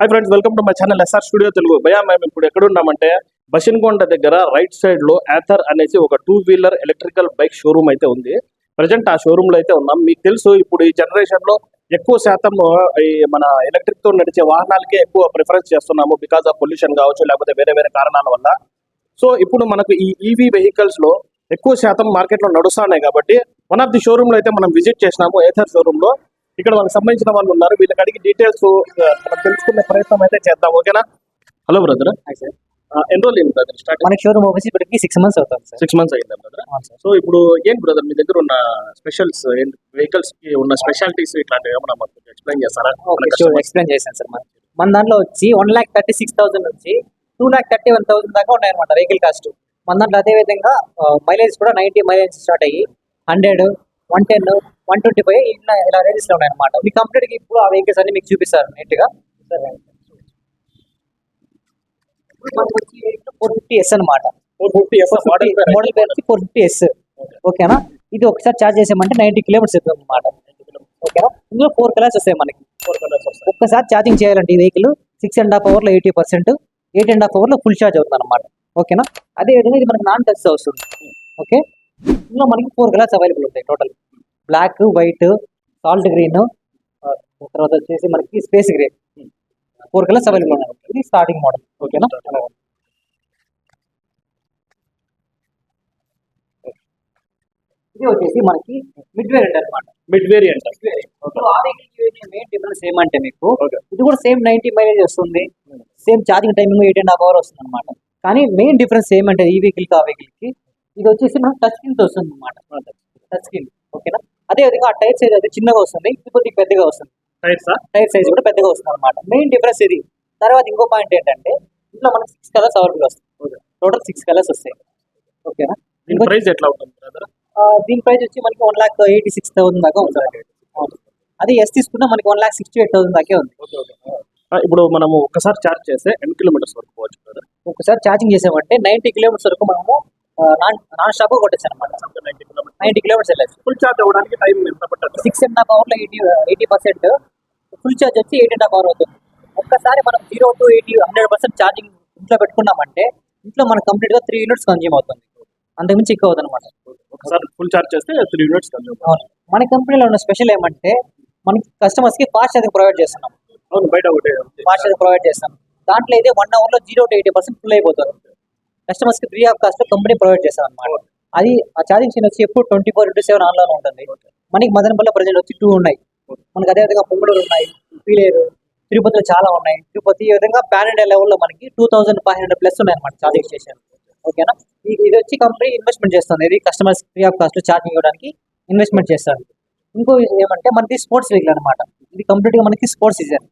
Hi friends welcome to my channel SR studio Telugu భయా మేము ఇప్పుడు ఎక్కడ ఉన్నామంటే బషిన్కొండ దగ్గర రైట్ సైడ్లో యాథర్ అనేసి ఒక two wheeler electrical bike showroom అయితే ఉంది. ప్రజెంట్ ఆ షోరూమ్లో అయితే ఉన్నాం. మీకు తెలుసు ఇప్పుడు ఈ జనరేషన్లో ఎక్కువ శాతం ఈ మన ఎలక్ట్రిక్తో నడిచే వాహనాలకే ఎక్కువ ప్రిఫరెన్స్ చేస్తున్నాము బికాస్ ఆఫ్ పొల్యూషన్ కావచ్చు లేకపోతే వేరే వేరే కారణాల వల్ల. సో ఇప్పుడు మనకు ఈ ఈవీ వెహికల్స్లో ఎక్కువ శాతం మార్కెట్లో నడుస్తున్నాయి కాబట్టి వన్ ఆఫ్ ది షోరూమ్లో అయితే మనం విజిట్ చేసినాము ఏథర్ షోరూమ్లో. ఇక్కడ వాళ్ళకి సంబంధించిన వాళ్ళు ఉన్నారు. వీళ్ళకి అడిగి డీటెయిల్స్ మనం తెలుసుకునే ప్రయత్నం అయితే చేద్దాం. ఓకేనా? Hello brother. ఎన్ని రోజులు అయింది బ్రదర్ స్టార్ట్ మనకి షోరూమ్ ఓపెన్ ఇప్పటికి సిక్స్ మంత్స్ అవుతుంది సార్ సిక్స్ మంత్స్ అయిందా బ్రదర్? సో ఇప్పుడు ఏం బ్రదర్ మీ దగ్గర ఉన్న స్పెషల్స్ వెహికల్స్కి ఉన్న స్పెషాలిటీస్ ఇట్లాంటివి ఏమన్నా మాకు ఎక్స్ప్లెయిన్ చేస్తారా? ఎక్స్ప్లెయిన్ చేశాను సార్ మన మన దాంట్లో వచ్చి one lakh thirty six thousand నుంచి two lakh thirty one thousand దాకా ఉన్నాయన్నమాట వెహికల్ కాస్ట్ మన దాంట్లో అదే విధంగా మైలేజ్ కూడా నైన్టీ మైలేజ్ స్టార్ట్ అయ్యి hundred one ten one twenty five ఇలా ఇలా రేంజెస్లో ఉన్నాయన్నమాట. మీ కంప్లీట్గా ఇప్పుడు ఆ వెహికల్స్ అన్ని మీకు చూపిస్తారు నీట్గా. ఫోర్ ఫిఫ్టీ ఎస్ అనమాట 450 ఎస్ మోడల్ పేరు వచ్చి ఫోర్ ఫిఫ్టీ ఎస్ ఓకేనా? ఇది ఒకసారి చార్జ్ చేసామంటే నైన్టీ కిలోమీటర్స్ అవుతుంది అనమాట ఓకేనా? ఇందులో ఫోర్ కలర్స్ వస్తాయి మనకి. ఒక్కసారి ఛార్జింగ్ చేయాలంటే ఈ వెహికల్ సిక్స్ అండ్ హాఫ్ అవర్లో eighty percent eight and half అవర్లో ఫుల్ ఛార్జ్ అవుతుంది అనమాట ఓకేనా? అదే విధంగా ఇది మనకి నాన్ టచ్ వస్తుంది ఓకే? ఇందులో మనకి ఫోర్ కలర్స్ అవైలబుల్ ఉంటాయి total black white salt green. తర్వాత వచ్చేసి మనకి space grey. Four colours available ఉన్నాయి. ఇది స్టార్టింగ్ మోడల్. ఓకేనా? ఇది వచ్చేసి మనకి మిడ్ వేరియంట్ అనమాట మిడ్ వేరియంట్. మెయిన్ డిఫరెన్స్ ఏమంటే మీకు ఇది కూడా సేమ్ నైన్టీ మైలేజ్ వస్తుంది. Same charging timing eight and half hour వస్తుంది అనమాట కానీ మెయిన్ డిఫరెన్స్ ఏమంటే ఈ వెహికల్కి ఆ వెహికల్కి ఇది వచ్చేసి మనకు టచ్ స్క్రీన్తో వస్తుంది అనమాట టచ్ స్క్రీన్ ఓకేనా? అదే విధంగా ఆ టైర్ సైజ్ అయితే చిన్నగా వస్తుంది ఇది కొద్దిగా పెద్దగా వస్తుంది. టైర్స్? టైర్ సైజ్ కూడా పెద్దగా వస్తుంది అనమాట మెయిన్ డిఫరెన్స్ ఇది. తర్వాత ఇంకో పాయింట్ ఏంటంటే ఇంట్లో మనకి సిక్స్ కలర్స్ అవైలబుల్ వస్తాయి. టోటల్ సిక్స్ కలర్స్ వస్తాయి. ఓకేనా దీని ప్రైస్ ఎట్లా ఉంటుంది బ్రదర్ దీని ప్రైస్ వచ్చి మనకి one lakh eighty six thousand దాకా అవును. అదే ఎస్ తీసుకున్నా మనకి one lakh sixty eight thousand దాకే ఉంది. ఓకే ఓకే ఇప్పుడు మనము ఒకసారి చార్జ్ చేస్తే ఎన్ని కిలోమీటర్స్ వరకు పోవచ్చు బ్రదర్ ఒకసారి ఛార్జింగ్ చేసామంటే నైన్టీ కిలోమీటర్స్ వరకు మనము నాన్ నాన్ స్టాప్ కొట్టచ్చు అనమాట నైన్టీ కిలోమీటర్స్ వెళ్ళచ్చు ఫుల్ చార్జ్ అవ్వడానికి టైం ఎంత పట్టదు? సిక్స్ అండ్ హాఫ్ అవర్లో eighty eighty percent full charge వచ్చి ఎయిట్ అండ్ హాఫ్ అవర్ అవుతుంది. ఒక్కసారి మనం zero to eighty hundred percent charging ఇంట్లో పెట్టుకున్నామంటే ఇంట్లో మనకు కంప్లీట్గా త్రీ యూనిట్స్ కన్జ్యూమ్ అవుతుంది. అంతకుమించి ఎక్కువ అవుతుంది అనమాట ఒకసారి ఫుల్ చార్జ్ చేస్తే త్రీ యూనిట్స్ కన్జ్యూమ్ అవును. మన కంపెనీలో ఉన్న స్పెషల్ ఏమంటే మనకి కస్టమర్స్కి ఫాస్ట్ ఛార్జింగ్ ప్రొవైడ్ చేస్తున్నాం. అవును బయట ఒకటే ఫాస్ట్ ఛార్జింగ్ ప్రొవైడ్ చేస్తాం. దాంట్లో అయితే వన్ అవర్లో zero to eighty percent full అయిపోతుంది. కస్టమర్స్కి free of cost company provide చేస్తాం అనమాట అది ఆ ఛార్జింగ్ స్టేషన్ వచ్చి ఎప్పుడు twenty four into seven on ఉంటుంది. మనకి మదనపల్లి ప్రజెంట్ వచ్చి టూ ఉన్నాయి. మనకి అదే విధంగా పొంగుడూరు ఉన్నాయి పీలేరు తిరుపతిలో చాలా ఉన్నాయి. తిరుపతి ఈ విధంగా పాన్ ఇండియా లెవెల్లో మనకి two thousand five hundred plus ఉన్నాయి అనమాట ఛార్జింగ్ స్టేషన్ ఓకేనా ఇది ఇది వచ్చి కంపెనీ ఇన్వెస్ట్మెంట్ చేస్తుంది. ఇది customers free of cost charging ఇవ్వడానికి ఇన్వెస్ట్మెంట్ చేస్తారు ఇంకో ఏమంటే మనకి స్పోర్ట్స్ వెహికల్ అనమాట ఇది కంప్లీట్గా మనకి స్పోర్ట్స్ సీజన్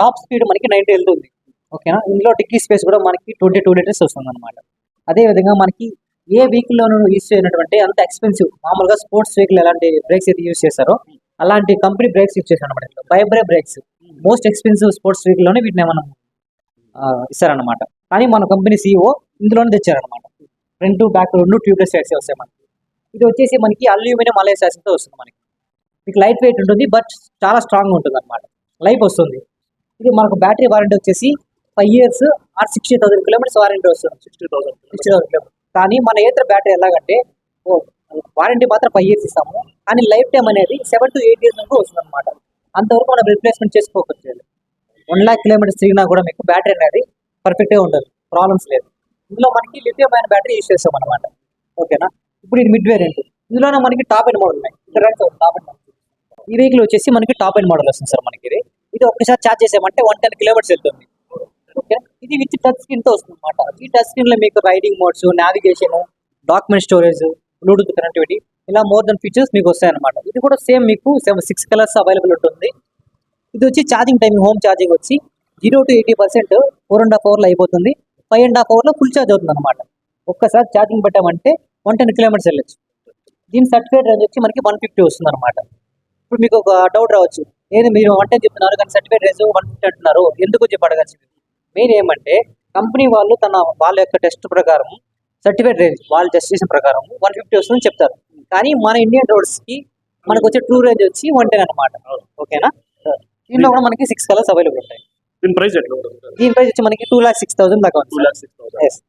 టాప్ స్పీడ్ మనకి నైన్టీ వెళ్తుంది ఓకేనా ఇందులో టిక్కీ స్పేస్ కూడా మనకి ట్వంటీ టూ లీటర్స్ వస్తుంది అనమాట అదే విధంగా మనకి ఏ వెహికల్ లోనూ యూస్ చేయనటువంటి అంత ఎక్స్పెన్సివ్ మామూలుగా స్పోర్ట్స్ వెహికల్ ఎలాంటి బ్రేక్స్ అయితే యూస్ చేస్తారో అలాంటి కంపెనీ బ్రేక్స్ యూస్ చేశారు అనమాట ByBre brakes most expensive sports వెహికల్లోనే వీటిని మనం ఇస్తారనమాట ఇస్తారన్నమాట. కానీ మన కంపెనీ సీఈఓ ఇందులోనే తెచ్చారనమాట ఫ్రంట్ బ్యాక్ రెండు ట్యూబ్లెస్ సైడ్స్ వస్తాయి మనకి. ఇది వచ్చేసి మనకి అల్యూమినియం అలయ తో వస్తుంది మనకి. మీకు లైట్ వెయిట్ ఉంటుంది బట్ చాలా స్ట్రాంగ్ ఉంటుంది అనమాట లైఫ్ వస్తుంది. ఇది మనకు బ్యాటరీ వారంటీ వచ్చేసి five years or sixty thousand kilometres warranty వస్తుంది. Sixty thousand sixty thousand kilometres కానీ మన ఏతర బ్యాటరీ ఎలాగంటే వారంటీ మాత్రం ఫైవ్ ఇయర్స్ ఇస్తాము. కానీ లైఫ్ టైం అనేది సెవెన్ టు ఎయిట్ ఇయర్స్ వరకు వస్తుంది అనమాట అంతవరకు మనం రిప్లేస్మెంట్ చేసుకోవచ్చు వన్ ల్యాక్ కిలోమీటర్స్ తిరిగినా కూడా మీకు బ్యాటరీ అనేది పర్ఫెక్ట్గా ఉండదు. ప్రాబ్లమ్స్ లేదు. ఇందులో మనకి లిథియం అయిన బ్యాటరీ యూస్ చేస్తాం అనమాట ఓకేనా ఇప్పుడు ఇది మిడ్ వేరియంట్ ఇందులోనే మనకి టాప్ అండ్ మోడల్ ఉన్నాయి. ఇక్కడ టాప్ అండ్ మోడల్ ఈ వెహికల్ వచ్చేసి మనకి టాప్ అండ్ మోడల్ వస్తుంది సార్ మనకి ఇది. ఇది ఒక్కసారి ఛార్జ్ చేసామంటే వన్ టెన్ కిలోమీటర్స్ వెళ్తుంది. ఓకే? ఇది విత్ టచ్ స్క్రీన్తో వస్తుంది అనమాట ఈ టచ్ స్క్రీన్లో మీకు riding modes navigation document storage Bluetooth connectivity ఇలా మోర్ దెన్ ఫీచర్స్ మీకు వస్తాయన్నమాట. ఇది కూడా సేమ్ మీకు సెవెన్ సిక్స్ కలర్స్ అవైలబుల్ ఉంటుంది. ఇది వచ్చి ఛార్జింగ్ టైమింగ్ హోమ్ ఛార్జింగ్ వచ్చి zero to eighty percent four and half అవర్లో అయిపోతుంది. ఫైవ్ అండ్ హాఫ్ అవర్లో ఫుల్ ఛార్జ్ అవుతుంది అనమాట ఒక్కసారి ఛార్జింగ్ పెట్టామంటే వన్ టెన్ కిలోమీటర్స్ వెళ్ళచ్చు. దీని సర్టిఫికేట్ రేంజ్ వచ్చి మనకి వన్ ఫిఫ్టీ వస్తుంది అనమాట ఇప్పుడు మీకు ఒక డౌట్ రావచ్చు. ఏది మీరు వన్ టెన్ చెప్తున్నారు కానీ సర్టిఫికేట్ రేంజ్ వన్ ఫిఫ్టీ అంటున్నారు. ఎందుకు చెప్పి అడగచ్చు మెయిన్ ఏమంటే కంపెనీ వాళ్ళు తన వాళ్ళ యొక్క టెస్ట్ ప్రకారం సర్టిఫికేట్ రేంజ్ వాళ్ళు చేసిన ప్రకారం వన్ ఫిఫ్టీ వస్తుందని చెప్తారు. కానీ మన ఇండియన్ రోడ్స్కి మనకు వచ్చే ట్రూ రేంజ్ వచ్చి వన్ టెన్ అనమాట ఓకేనా? దీనిలో కూడా మనకి సిక్స్ కలర్స్ అవైలబుల్ ఉంటాయి. దీని ప్రైస్ ఎట్లా దీని ప్రైస్ వచ్చి మనకి టూ లాక్ సిక్స్ థౌసండ్ దాకా two lakhs six thousand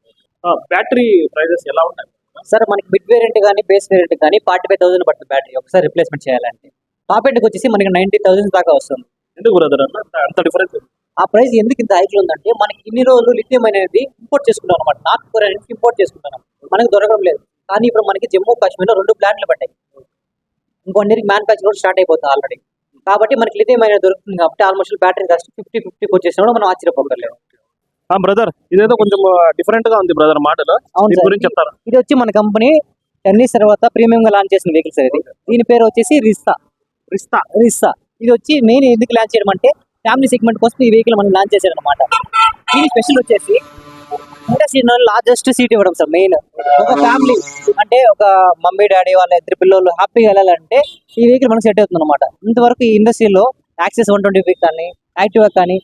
battery prices ఎలా ఉంటాయి? సార్ మనకి మిడ్ వేరియంట్ కానీ బేస్ వేరియంట్ కానీ ఫార్టీ ఫైవ్ థౌసండ్ పడుతుంది బ్యాటరీ. ఒకసారి రిప్లేస్మెంట్ చేయాలంటే. టాప్ ఎండ్కి వచ్చేసి మనకి నైన్టీ థౌసండ్ దాకా వస్తుంది. ఎందుకు బ్రదర్ అంత డిఫరెన్స్ ఆ ప్రైస్ ఎందుకు ఇంత హైక్ ఉందంటే మనకి ఇన్ని రోజులు లిథియం అనేది ఇంపోర్ట్ చేసుకుంటాం అనమాట నార్త్ కొరియా నుంచి ఇంపోర్ట్ చేసుకుంటాం మనకి దొరకడం లేదు. కానీ ఇప్పుడు మనకి జమ్మూ కాశ్మీర్లో రెండు ప్లాంట్లు పడ్డాయి. ఇంకొన్నిటికి మ్యానుఫ్యాక్చర్ కూడా స్టార్ట్ అయిపోతుంది ఆల్రెడీ కాబట్టి మనకి లిథియం అనేది దొరుకుతుంది కాబట్టి ఆల్మోస్ట్ బ్యాటరీ కాస్ట్ ఫిఫ్టీ ఫిఫ్టీకి వచ్చేసినా కూడా మనం ఆశ్చర్యపోగలేదు బ్రదర్ ఇదేదో కొంచెం డిఫరెంట్గా ఉంది బ్రదర్ మాటలు. అవును గురించి చెప్తారా? ఇది వచ్చి మన కంపెనీ టెన్ ఇయర్స్ తర్వాత ప్రీమియం గా లాంచ్ చేసిన వెహికల్స్ ఇది. దీని పేరు వచ్చేసి రిస్తా రిస్తా రిస్సా ఇది వచ్చి మెయిన్ ఎందుకు లాంచ్ చేయడం అంటే ఫ్యామిలీ సెగ్మెంట్ కోసం ఈ వెహికల్ మనం లాంచ్ చేశారు అనమాట దీని స్పెషల్ వచ్చేసి ఇండస్ట్రీలో లార్జెస్ట్ సీట్ ఇవ్వడం సార్ మెయిన్ ఒక ఫ్యామిలీ అంటే ఒక మమ్మీ డాడీ వాళ్ళ ఇద్దరు పిల్లలు హ్యాపీగా వెళ్ళాలంటే ఈ వెహికల్ మనకు సెట్ అవుతుంది అనమాట ఇంతవరకు ఈ ఇండస్ట్రీలో యాక్సెస్ వన్ ట్వంటీ ఫైవ్ కానీ యాక్టివా కానీ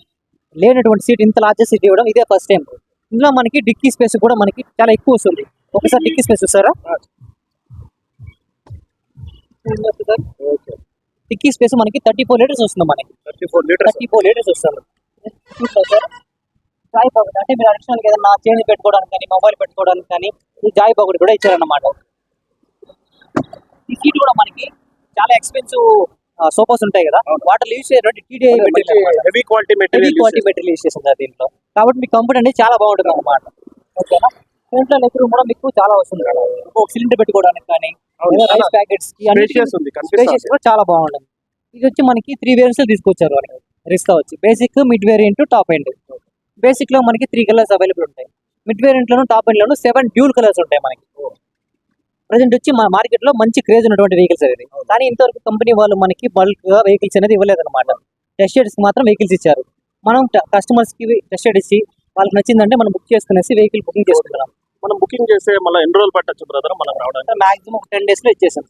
లేనటువంటి సీట్ ఇంత లార్జెస్ట్ సీట్ ఇవ్వడం ఇదే ఫస్ట్ టైం ఇందులో మనకి డిక్కీ స్పేస్ కూడా మనకి చాలా ఎక్కువ వస్తుంది. ఒకసారి డిక్కీ స్పేస్ చూసారా డిక్కీ స్పేస్ మనకి థర్టీ ఫోర్ లీటర్స్ వస్తుంది మనకి. Thirty four litres thirty four litres వస్తుంది జాయ్ బాగుంది అంటే మీరు అడిషనల్ ఏదైనా చేంజ్ పెట్టుకోవడానికి కానీ మొబైల్ పెట్టుకోవడానికి కానీ ఈ జాయ్ బాగుడి కూడా ఇచ్చారన్నమాట. ఈ సీట్ కూడా మనకి చాలా ఎక్స్పెన్సివ్ సోఫాస్ ఉంటాయి కదా వాటర్ యూస్ చేయడం TDI heavy quality heavy material quality material చేసింది దీంట్లో. కాబట్టి మీ కంఫర్ట్ అనేది చాలా బాగుంటుంది అనమాట ఓకేనా ఫ్రంట్లో లెగ్ రూమ్ కూడా మీకు చాలా వస్తుంది. ఒక సిలిండర్ పెట్టుకోవడానికి కానీ రైస్ ప్యాకెట్స్ కూడా చాలా బాగుంటుంది. ఇది వచ్చి మనకి త్రీ వేరియంట్స్ తీసుకొచ్చారు మనకి రిస్తా వచ్చి. Basic mid variant top end బేసిక్లో మనకి త్రీ కలర్స్ అవైలబుల్ ఉంటాయి. మిడ్ వేరియంట్లోను టాప్ ఎండ్లోను సెవెన్ డ్యూల్ కలర్స్ ఉంటాయి మనకి. ప్రజెంట్ వచ్చి మన మార్కెట్లో మంచి క్రేజ్ ఉన్నటువంటి వెహికల్స్ అనేది కానీ ఇంతవరకు కంపెనీ వాళ్ళు మనకి బల్క్గా వెహికల్స్ అనేది ఇవ్వలేదు అనమాట టెస్టెడ్స్ మాత్రం వెహికల్స్ ఇచ్చారు. మనం కస్టమర్స్కి టెస్టెడ్ ఇచ్చి వాళ్ళకి నచ్చిందంటే మనం బుక్ చేసుకునేసి వెహికల్ బుకింగ్ చేసుకుంటున్నాం. మనం బుకింగ్ చేస్తే మళ్ళీ ఎన్ని రోజులు పట్టచ్చు బ్రదర్ మనకు రావడానికి? మాక్సిమం ఒక టెన్ డేస్లో ఇచ్చేసాం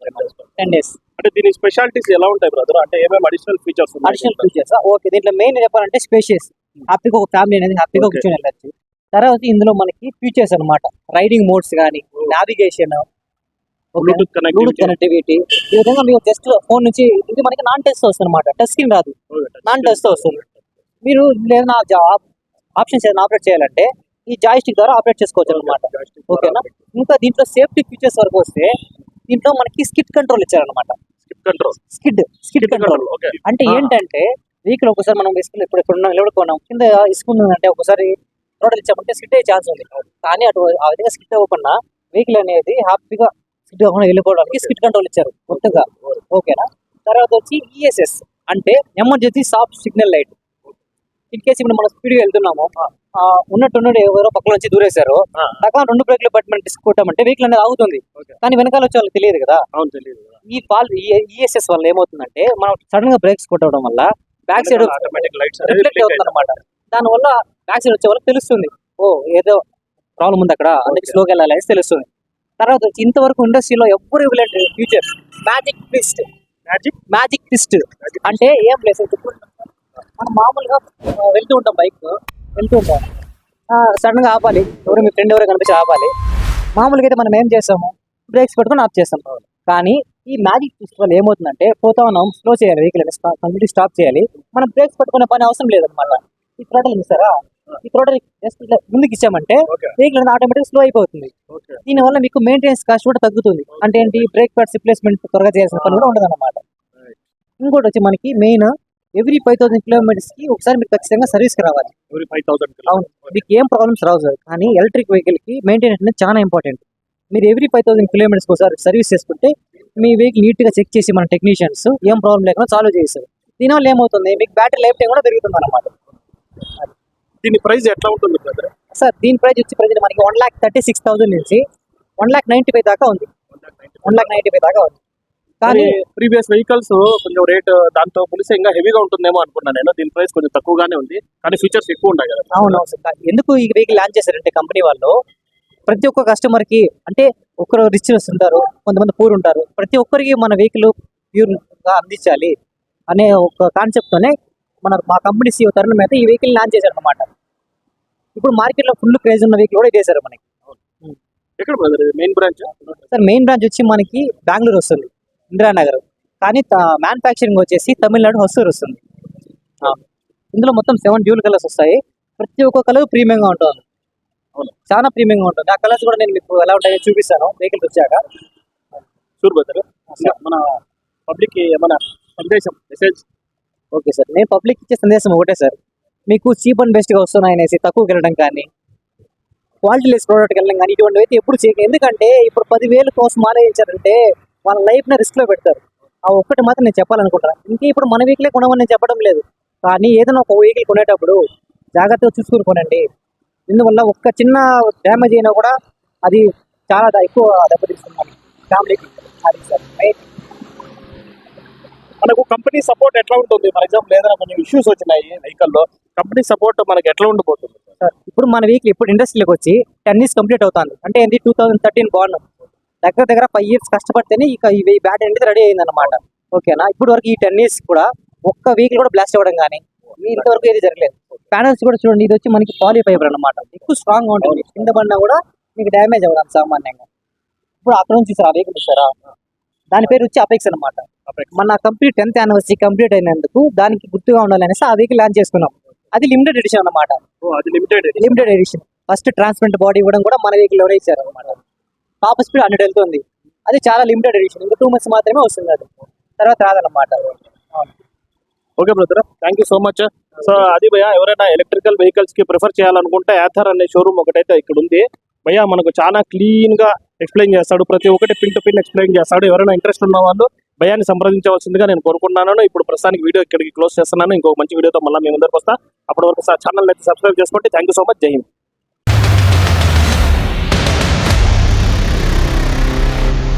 టెన్ డేస్ అంటే దీని స్పెషాలిటీస్ ఎలా ఉంటాయి బ్రదర్ అంటే ఏమేమి additional features additional features okay దీంట్లో మెయిన్ చెప్పాలంటే స్పేషియస్ హ్యాపీగా ఒక ఫ్యామిలీ అనేది హ్యాపీగా. కూర్చొని వెళ్ళచ్చు తర్వాత ఇందులో మనకి ఫీచర్స్ అన్నమాట. రైడింగ్ మోడ్స్ కానీ నావిగేషన్ బ్లూటూత్ కనెక్టివిటీ ఈ విధంగా మీకు జస్ట్ ఫోన్ నుంచి ఇది మనకి నాన్ టచ్ వస్తుంది అనమాట టచ్ స్క్రీన్ రాదు నాన్తో వస్తుంది. మీరు ఏదైనా ఆప్షన్స్ ఏదైనా ఆపరేట్ చేయాలంటే ఈ జాయిస్టిక్ ద్వారా ఆపరేట్ చేసుకోవచ్చు అనమాట ఓకేనా ఇంకా దీంట్లో సేఫ్టీ ఫీచర్స్ వరకు వస్తే దీంట్లో మనకి స్కిట్ కంట్రోల్ ఇచ్చారనమాట skip control skid skid control అంటే ఆ. ఏంటంటే వెహికల్ ఒకసారి మనం ఇసుకుని ఇప్పుడు ఇక్కడ ఉన్నాం నిలబడుకున్నాం కింద ఇసుకుందంటే ఒకసారి రోడ్లు ఇచ్చామంటే స్కిట్ అయ్యే ఛాన్స్ ఉంది. కానీ అటు ఆ విధంగా స్కిట్ అవ్వకుండా వెహికల్ అనేది హ్యాపీగా స్కిట్ అవ్వకుండా వెళ్ళిపోవడానికి స్కిట్ కంట్రోల్ ఇచ్చారు కొత్తగా. ఓకేనా తర్వాత వచ్చి ఈఎస్ఎస్ అంటే emergency soft signal light in case ఇప్పుడు మనం స్పీడ్గా వెళ్తున్నాము ఆ, ఉన్నట్టున్నట్టు ఎవరో పక్కన నుంచి దూరేశారు. దాకా రెండు బ్రేక్లు పట్టుమని డిస్క్ కొట్టామంటే వెహికల్ అనేది ఆగుతుంది. కానీ వెనకాల వచ్చే వాళ్ళకి తెలియదు కదా. అవును తెలియదు ఈ ఫాల్ ఈఎస్ఎస్ వల్ల ఏమవుతుందంటే మనం సడన్గా బ్రేక్స్ కొట్టడం వల్ల బ్యాక్ సైడ్ రిఫ్లెక్ట్ అవుతుంది అనమాట దాని వల్ల బ్యాక్ సైడ్ వచ్చే వాళ్ళకి తెలుస్తుంది. ఓ ఏదో ప్రాబ్లం ఉంది అక్కడ అందుకే. స్లోగా వెళ్ళాలి తెలుస్తుంది. తర్వాత వచ్చి ఇంతవరకు ఇండస్ట్రీలో ఎవ్వరు ఇవ్వలేదు future magic twist magic magic twist అంటే ఏం లేదు మనం మామూలుగా వెళ్తూ ఉంటాం బైక్. వెళ్తూ ఉంటాం. సడన్గా ఆపాలి. ఎవరు మీ ఫ్రెండ్ ఎవరు కనిపించి ఆపాలి. మామూలుగా అయితే మనం ఏం చేస్తాము? బ్రేక్స్ పెట్టుకొని ఆఫ్ చేస్తాం. కానీ ఈ మ్యాజిక్ ట్విస్ట్ వల్ల ఏమవుతుందంటే పోతా ఉన్నాం స్లో చేయాలి వెహికల్ కంప్లీట్ స్టాప్ చేయాలి. మనం బ్రేక్స్ పట్టుకునే పని అవసరం లేదనమాట ఈ థ్రోటల్ ఇస్తారా ఈ జస్ట్ ఇట్లా ముందుకు ఇచ్చామంటే వెహికల్ అనేది ఆటోమేటిక్ స్లో అయిపోతుంది. దీనివల్ల మీకు మెయింటెనెన్స్ కాస్ట్ కూడా తగ్గుతుంది. అంటే ఏంటి? బ్రేక్ ప్యాడ్స్ రిప్లేస్మెంట్ త్వరగా చేయాల్సిన పని కూడా ఉండదు అనమాట ఇంకోటి వచ్చి మనకి మెయిన్ ఎవ్రీ ఫైవ్ థౌసండ్ కిలోమీటర్స్కి ఒకసారి మీరు ఖచ్చితంగా సర్వీస్కి రావాలి. ఎవరి ఫైవ్ థౌసండ్ అవును. మీకు ఏం ప్రాబ్లమ్స్ రావు సార్ కానీ ఎలక్ట్రిక్ వెహికల్కి మెయింటెనెన్స్ అనేది చాలా ఇంపార్టెంట్ మీరు ఎవ్రీ ఫైవ్ థౌసండ్ కిలోమీటర్స్ ఒకసారి సర్వీస్ చేసుకుంటే మీ వెహికల్ నీట్గా చెక్ చేసి మన టెక్నీషియన్స్ ఏం ప్రాబ్లం లేకుండా సాల్వ్ చేస్తారు. దీనివల్ల ఏమవుతుంది? మీకు బ్యాటరీ లైఫ్ టైం కూడా పెరుగుతుంది అనమాట దీని ప్రైస్ ఎట్లా ఉంటుంది బ్రదర్? సార్ దీని ప్రైస్ వచ్చి ప్రజెంట్ మనకి one lakh thirty six thousand నుంచి వన్ లాక్ నైన్టీ ఫైవ్ దాకా ఉంది. వన్ లాక్ నైన్టీ ఫైవ్ దాకా ఉంది. కానీ ప్రీవియస్ వెహికల్స్ కొంచెం రేట్ దాంతో పోలిస్తే ఇంకా హెవీగా ఉంటుందేమో అనుకున్నాను నేను. దీని ప్రైస్ కొంచెం తక్కువగానే ఉంది. కానీ ఫీచర్స్ ఎక్కువ ఉన్నాయి కదా. అవును సార్. ఎందుకు ఈ వెహికల్ లాంచ్ చేశారంటే కంపెనీ వాళ్ళు ప్రతి ఒక్క కస్టమర్కి అంటే ఒకరు రిచ్ ఉంటారు కొంతమంది పూర్ ఉంటారు. ప్రతి ఒక్కరికి మన వెహికల్ ప్యూర్గా అందించాలి అనే ఒక కాన్సెప్ట్ తోనే మన మా కంపెనీ సీఓ తరుణం మీద ఈ వెహికల్ లాంచ్ చేశారు అనమాట ఇప్పుడు మార్కెట్లో ఫుల్ క్రేజ్ ఉన్న వెహికల్ కూడా చేశారు మనకి. ఎక్కడ brother main branch sir main branch వచ్చి మనకి బెంగళూరు వస్తుంది. ఇందిరానగర్. కానీ మ్యానుఫ్యాక్చరింగ్ వచ్చేసి తమిళనాడు హొసూరు వస్తుంది. ఇందులో మొత్తం సెవెన్ డ్యూల్ కలర్స్ వస్తాయి. ప్రతి ఒక్క కలర్ ప్రీమియంగా ఉంటుంది. అవును. చాలా ప్రీమియంగా ఉంటుంది. ఆ కలర్స్ కూడా నేను మీకు ఎలా ఉంటాయో చూపిస్తాను. వెహికల్ వచ్చాక. బ్రదర్. మన పబ్లిక్ ఏమైనా సందేశం మెసేజ్ ఓకే సార్ నేను పబ్లిక్ ఇచ్చే సందేశం ఒకటే సార్ మీకు చీప్ అండ్ బెస్ట్గా వస్తున్నాయి అనేసి తక్కువకి వెళ్ళడం కానీ క్వాలిటీ లెస్ ప్రోడక్ట్కి వెళ్ళడం కానీ ఇటువంటివి అయితే ఎప్పుడు చేయకండి. ఎందుకంటే ఇప్పుడు పదివేలు కోసం ఆలోచించారంటే వాళ్ళ లైఫ్ని రిస్క్లో పెడతారు. ఆ ఒక్కటి మాత్రం నేను చెప్పాలనుకుంటాను ఇంకా ఇప్పుడు మన వెహికలే కొనమని నేను చెప్పడం లేదు. కానీ ఏదైనా ఒక వెహికల్ కొనేటప్పుడు జాగ్రత్తగా చూసుకుని కొనండి. ఇందువల్ల ఒక్క చిన్న డ్యామేజ్ అయినా కూడా అది చాలా ఎక్కువ దెబ్బతీస్తుంది ఫ్యామిలీకి అది సార్ మనకు కంపెనీ సపోర్ట్ ఎట్లా ఉంటుంది? ఫర్ ఎగ్జాంపుల్ ఏదైనా కొన్ని ఇష్యూస్ వచ్చినాయి వెహికల్లో కంపెనీ సపోర్ట్ మనకి ఎట్లా ఉండిపోతుంది? సార్ ఇప్పుడు మన వెహికల్ ఇప్పుడు ఇండస్ట్రీలోకి వచ్చి టెన్ ఇయర్స్ కంప్లీట్ అవుతుంది. అంటే ఏంటి టూ థౌసండ్ థర్టీన్ బాన్ దగ్గర దగ్గర ఫైవ్ ఇయర్స్ కష్టపడితేనే ఇక ఈ బ్యాట్ అనేది రెడీ అయింది అనమాట ఓకేనా? ఇప్పుడు వరకు ఈ టెన్ ఇయర్స్ కూడా ఒక్క వెహికల్ కూడా బ్లాస్ట్ అవ్వడం కానీ ఇంతవరకు ఏది జరగలేదు. ప్యానల్స్ కూడా చూడండి ఇది వచ్చి మనకి పాలీ ఫైబర్ అనమాట ఎక్కువ స్ట్రాంగ్గా ఉంటుంది. కింద పడినా కూడా మీకు డ్యామేజ్ అవ్వడం సామాన్యంగా. ఇప్పుడు అక్కడ నుంచి సార్ ఆ చూసారా దాని పేరు వచ్చి అపెక్స్ అనమాట మన కంప్లీట్ టెన్త్ యానివర్సరీ కంప్లీట్ అయినందుకు దానికి గుర్తుగా ఉండాలనేసి ఆ వెహికల్ లాంచ్ చేసుకున్నాం. అది లిమిటెడ్ ఎడిషన్ అన్నమాట. ఓ, అది limited limited edition first transparent body ఇవ్వడం కూడా మన వెహికల్లోనే ఇచ్చారు అనమాట టాప్ స్పీడ్ హండ్రెడ్ వెళ్తుంది. అది చాలా లిమిటెడ్ ఎడిషన్ ఇంకా టూ మంత్స్ మాత్రమే వస్తుంది అది. తర్వాత రాదన్నమాట okay brother thank you so much so అది భయ ఎవరైనా ఎలక్ట్రికల్ వెహికల్స్కి ప్రిఫర్ చేయాలనుకుంటే యాథర్ అనే షోరూమ్ ఒకటైతే ఇక్కడ ఉంది భయ్య మనకు చాలా క్లీన్గా ఎక్స్ప్లెయిన్ చేస్తాడు. ప్రతి ఒక్కటి పిన్ టు పిన్ ఎక్స్ప్లెయిన్ చేస్తాడు. ఎవరైనా ఇంట్రెస్ట్ ఉన్న వాళ్ళు భయాన్ని సంప్రదించవలసిందిగా నేను కోరుకుంటున్నాను. ఇప్పుడు ప్రస్తుతానికి వీడియో ఇక్కడికి క్లోజ్ చేస్తున్నాను. ఇంకో మంచి వీడియోతో మళ్ళీ మీ ముందరకు వస్తా. అప్పటి వరకు సార్ ఛానల్ అయితే సబ్స్క్రైబ్ చేసుకోండి. థ్యాంక్ యూ సో మచ్ జై హింద్